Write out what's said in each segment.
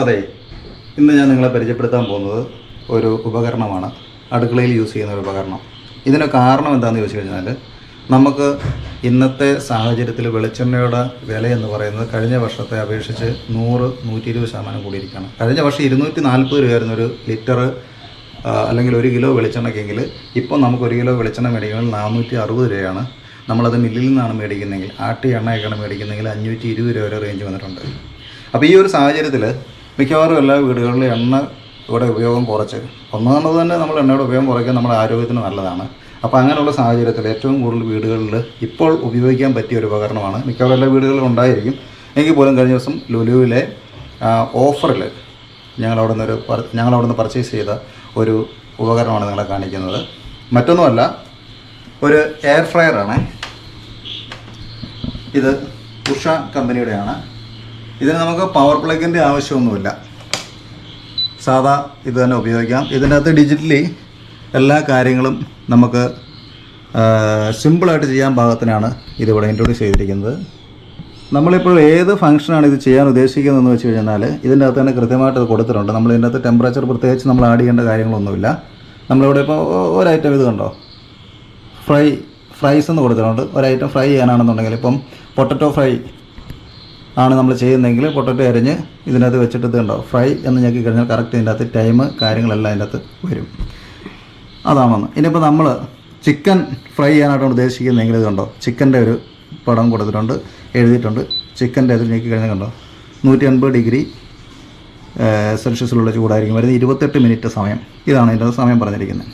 അതെ ഇന്ന് ഞാൻ നിങ്ങളെ പരിചയപ്പെടുത്താൻ പോകുന്നത് ഒരു ഉപകരണമാണ്. അടുക്കളയിൽ യൂസ് ചെയ്യുന്ന ഒരു ഉപകരണം. ഇതിന് കാരണം എന്താണെന്ന് ചോദിച്ചു കഴിഞ്ഞാൽ നമുക്ക് ഇന്നത്തെ സാഹചര്യത്തിൽ വെളിച്ചെണ്ണയുടെ വില എന്ന് പറയുന്നത് കഴിഞ്ഞ വർഷത്തെ അപേക്ഷിച്ച് നൂറ് നൂറ്റി ഇരുപത് ശതമാനം കൂടിയിരിക്കുകയാണ്. കഴിഞ്ഞ വർഷം ഇരുന്നൂറ്റി നാൽപ്പത് രൂപയായിരുന്നു ഒരു ലിറ്റർ അല്ലെങ്കിൽ ഒരു കിലോ വെളിച്ചെണ്ണയ്ക്കെങ്കിൽ ഇപ്പോൾ നമുക്ക് ഒരു കിലോ വെളിച്ചെണ്ണ മേടിക്കണമെങ്കിൽ നാനൂറ്റി അറുപത് രൂപയാണ്. നമ്മളത് മില്ലിൽ നിന്നാണ് മേടിക്കുന്നതെങ്കിൽ ആട്ടി എണ്ണയൊക്കെയാണ് മേടിക്കുന്നതെങ്കിൽ അഞ്ഞൂറ്റി ഇരുപത് രൂപ വരെ റേഞ്ച് വന്നിട്ടുണ്ട്. അപ്പോൾ ഈ ഒരു സാഹചര്യത്തിൽ മിക്കവാറും എല്ലാ വീടുകളിലും എണ്ണ ഇവിടെ ഉപയോഗം കുറച്ച്. ഒന്നാമത് തന്നെ നമ്മൾ എണ്ണയുടെ ഉപയോഗം കുറയ്ക്കാൻ നമ്മുടെ ആരോഗ്യത്തിന് നല്ലതാണ്. അപ്പോൾ അങ്ങനെയുള്ള സാഹചര്യത്തിൽ ഏറ്റവും കൂടുതൽ വീടുകളിൽ ഇപ്പോൾ ഉപയോഗിക്കാൻ പറ്റിയ ഒരു ഉപകരണമാണ്. മിക്കവാറും എല്ലാ വീടുകളിലും ഉണ്ടായിരിക്കും. എങ്കിൽ പോലും കഴിഞ്ഞ ദിവസം ലുലുവിലെ ഓഫറിൽ ഞങ്ങളവിടെ നിന്നൊരു ഞങ്ങളവിടെ നിന്ന് പർച്ചേസ് ചെയ്ത ഒരു ഉപകരണമാണ് നിങ്ങളെ കാണിക്കുന്നത്. മറ്റൊന്നുമല്ല ഒരു എയർ ഫ്രയറാണ് ഇത് ഉഷ കമ്പനിയുടെയാണ് ഇതിന് നമുക്ക് പവർ പ്ലഗിന്റെ ആവശ്യമൊന്നുമില്ല. സാധാ ഇത് തന്നെ ഉപയോഗിക്കാം. ഇതിനകത്ത് ഡിജിറ്റലി എല്ലാ കാര്യങ്ങളും നമുക്ക് സിമ്പിളായിട്ട് ചെയ്യാൻ പാകത്തിനാണ് ഇതിവിടെ ഇൻട്രൊഡ്യൂസ് ചെയ്തിരിക്കുന്നത്. നമ്മളിപ്പോൾ ഏത് ഫംഗ്ഷനാണ് ഇത് ചെയ്യാൻ ഉദ്ദേശിക്കുന്നതെന്ന് വെച്ച് കഴിഞ്ഞാൽ ഇതിന്റെ അകത്ത് തന്നെ കൃത്യമായിട്ട് അത് കൊടുത്തിട്ടുണ്ട്. നമ്മൾ ഇതിന്റെ അകത്ത് ടെമ്പറേച്ചർ പ്രത്യേകിച്ച് നമ്മൾ ആഡ് ചെയ്യേണ്ട കാര്യങ്ങളൊന്നുമില്ല. നമ്മളിവിടെ ഇപ്പോൾ ഒരു ഐറ്റം ഇത് കണ്ടോ? ഫ്രൈ ഫ്രൈസ് എന്ന് കൊടുത്തിട്ടുണ്ട്. ഒരു ഐറ്റം ഫ്രൈ ചെയ്യാനാണെന്നുണ്ടെങ്കിൽ ഇപ്പം പൊട്ടറ്റോ ഫ്രൈ ആണ് നമ്മൾ ചെയ്യുന്നതെങ്കിൽ പൊട്ടറ്റോ അരിഞ്ഞ് ഇതിനകത്ത് വെച്ചിട്ട് ഇത് കണ്ടോ? ഫ്രൈ എന്ന് ഞെക്കി കഴിഞ്ഞാൽ കറക്റ്റ് ഇതിന്റെ അകത്ത് ടൈം കാര്യങ്ങളെല്ലാം അതിന്റെ അകത്ത് വരും. അതാണെന്ന് ഇനിയിപ്പോൾ നമ്മൾ ചിക്കൻ ഫ്രൈ ചെയ്യാനായിട്ടാണ് ഉദ്ദേശിക്കുന്നതെങ്കിൽ ഇതുണ്ടോ ചിക്കന്റെ ഒരു പടം കൊടുത്തിട്ടുണ്ട് എഴുതിയിട്ടുണ്ട്. ചിക്കന്റെ അതിൽ ഞെക്കി കഴിഞ്ഞാൽ കണ്ടോ? നൂറ്റി അൻപത് ഡിഗ്രി സെൽഷ്യസിലുള്ള ചൂടായിരിക്കും. വരുന്നത് ഇരുപത്തെട്ട് മിനിറ്റ് സമയം. ഇതാണ് ഇതിന്റെ സമയം പറഞ്ഞിരിക്കുന്നത്.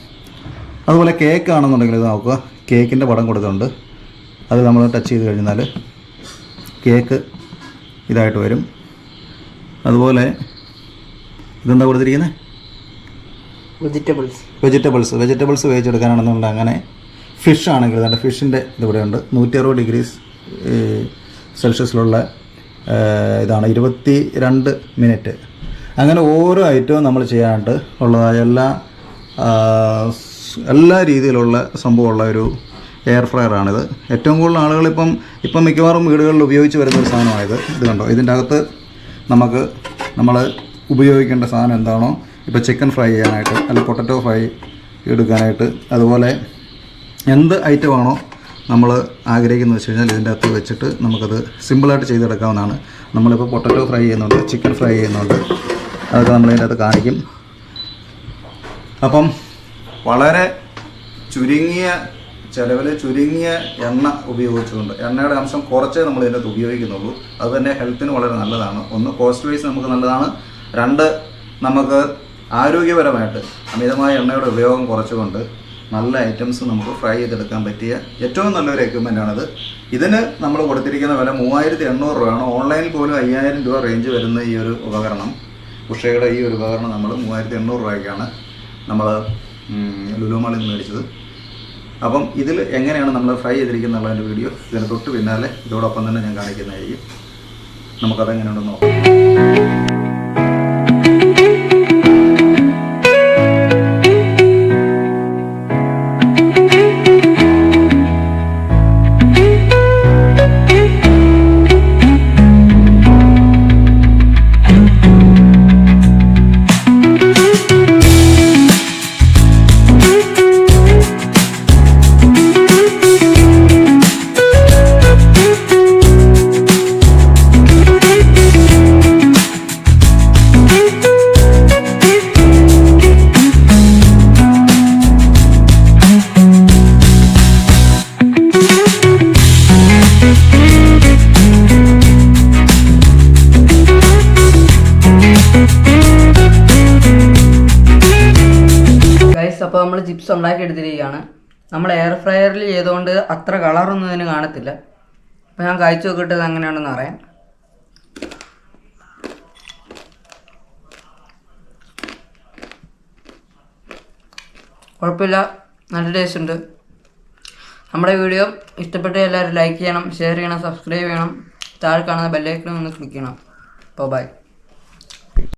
അതുപോലെ കേക്ക് ആണെന്നുണ്ടെങ്കിൽ ഇത് നോക്കുക. കേക്കിന്റെ പടം കൊടുത്തിട്ടുണ്ട്. അത് നമ്മൾ ടച്ച് ചെയ്ത് കഴിഞ്ഞാൽ കേക്ക് ഇതായിട്ട് വരും. അതുപോലെ ഇതെന്താ കൊടുത്തിരിക്കുന്നത് വെജിറ്റബിൾസ്. വെജിറ്റബിൾസ്. വെജിറ്റബിൾസ് വേവിച്ചെടുക്കാനാണെന്നുണ്ട് അങ്ങനെ ഫിഷ് ആണെങ്കിൽ അതാണ്ട് ഫിഷിന്റെ ഇതിവിടെ ഉണ്ട് നൂറ്റി അറുപത് ഡിഗ്രീസ് സെൽഷ്യസിലുള്ള ഇതാണ് ഇരുപത്തി രണ്ട് മിനിറ്റ്. അങ്ങനെ ഓരോ ഐറ്റവും നമ്മൾ ചെയ്യാനായിട്ട് ഉള്ളതായ എല്ലാ എല്ലാ രീതിയിലുള്ള സംഭവമുള്ള ഒരു എയർ ഫ്രയറാണിത് ഏറ്റവും കൂടുതൽ ആളുകൾ ഇപ്പം ഇപ്പം മിക്കവാറും വീടുകളിൽ ഉപയോഗിച്ച് വരുന്ന ഒരു സാധനമായത് ഇത് കണ്ടോ? ഇതിന്റെ അകത്ത് നമുക്ക് നമ്മൾ ഉപയോഗിക്കേണ്ട സാധനം എന്താണോ ഇപ്പോൾ ചിക്കൻ ഫ്രൈ ചെയ്യാനായിട്ട് അല്ലെങ്കിൽ പൊട്ടറ്റോ ഫ്രൈ എടുക്കാനായിട്ട് അതുപോലെ എന്ത് ഐറ്റമാണോ നമ്മൾ ആഗ്രഹിക്കുന്നത് വെച്ച് കഴിഞ്ഞാൽ ഇതിന്റെ അകത്ത് വെച്ചിട്ട് നമുക്കത് സിമ്പിളായിട്ട് ചെയ്തെടുക്കാവുന്നതാണ്. നമ്മളിപ്പോൾ പൊട്ടറ്റോ ഫ്രൈ ചെയ്യുന്നുണ്ട് ചിക്കൻ ഫ്രൈ ചെയ്യുന്നുണ്ട്. അതൊക്കെ നമ്മൾ ഇതിന്റെ അകത്ത് കാണിക്കും. അപ്പം വളരെ ചുരുങ്ങിയ ചിലവിൽ ചുരുങ്ങിയ എണ്ണ ഉപയോഗിച്ചുകൊണ്ട് എണ്ണയുടെ അംശം കുറച്ചേ നമ്മൾ ഇതിന്റെ ഉപയോഗിക്കുന്നുള്ളൂ. അത് തന്നെ ഹെൽത്തിന് വളരെ നല്ലതാണ്. ഒന്ന് കോസ്റ്റ് വൈസ് നമുക്ക് നല്ലതാണ്. രണ്ട് നമുക്ക് ആരോഗ്യപരമായിട്ട് അമിതമായ എണ്ണയുടെ ഉപയോഗം കുറച്ചുകൊണ്ട് നല്ല ഐറ്റംസ് നമുക്ക് ഫ്രൈ ചെയ്തെടുക്കാൻ പറ്റിയ ഏറ്റവും നല്ലൊരു എക്യുപ്മെന്റ് ആണിത്. ഇതിന് നമ്മൾ കൊടുത്തിരിക്കുന്ന വില മൂവായിരത്തി എണ്ണൂറ് രൂപയാണ്. ഓൺലൈനിൽ പോലും അയ്യായിരം രൂപ റേഞ്ച് വരുന്ന ഈ ഒരു ഉപകരണം. ഉഷയുടെ ഈ ഒരു ഉപകരണം നമ്മൾ മൂവായിരത്തി എണ്ണൂറ് രൂപയ്ക്കാണ് നമ്മൾ ലുലുമാളിൽ നിന്ന് മേടിച്ചത്. അപ്പം ഇതിൽ എങ്ങനെയാണ് നമ്മൾ ഫ്രൈ ചെയ്തിരിക്കുന്നുള്ളതിന്റെ വീഡിയോ ഇതിന് തൊട്ട് പിന്നാലെ ഇതോടൊപ്പം തന്നെ ഞാൻ കാണിക്കുന്നതായിരിക്കും. നമുക്കതെങ്ങനെയുണ്ടെന്ന് നോക്കാം. അപ്പോൾ നമ്മൾ ജിപ്സ് ഉണ്ടാക്കി എടുത്തിരിക്കുകയാണ്. നമ്മൾ എയർ ഫ്രയറിൽ ചെയ്തുകൊണ്ട് അത്ര കളറൊന്നും ഇതിന് കാണത്തില്ല. അപ്പോൾ ഞാൻ കഴിച്ചു നോക്കിയിട്ട് എങ്ങനെയാണെന്ന് അറിയാം. കുഴപ്പമില്ല. നല്ല ടേസ്റ്റ് ഉണ്ട്. നമ്മുടെ വീഡിയോ ഇഷ്ടപ്പെട്ട എല്ലാവരും ലൈക്ക് ചെയ്യണം ഷെയർ ചെയ്യണം സബ്സ്ക്രൈബ് ചെയ്യണം. താഴെ കാണുന്ന ബെല്ലൈക്കൺ ഒന്ന് ക്ലിക്ക് ചെയ്യണം. അപ്പോൾ ബൈ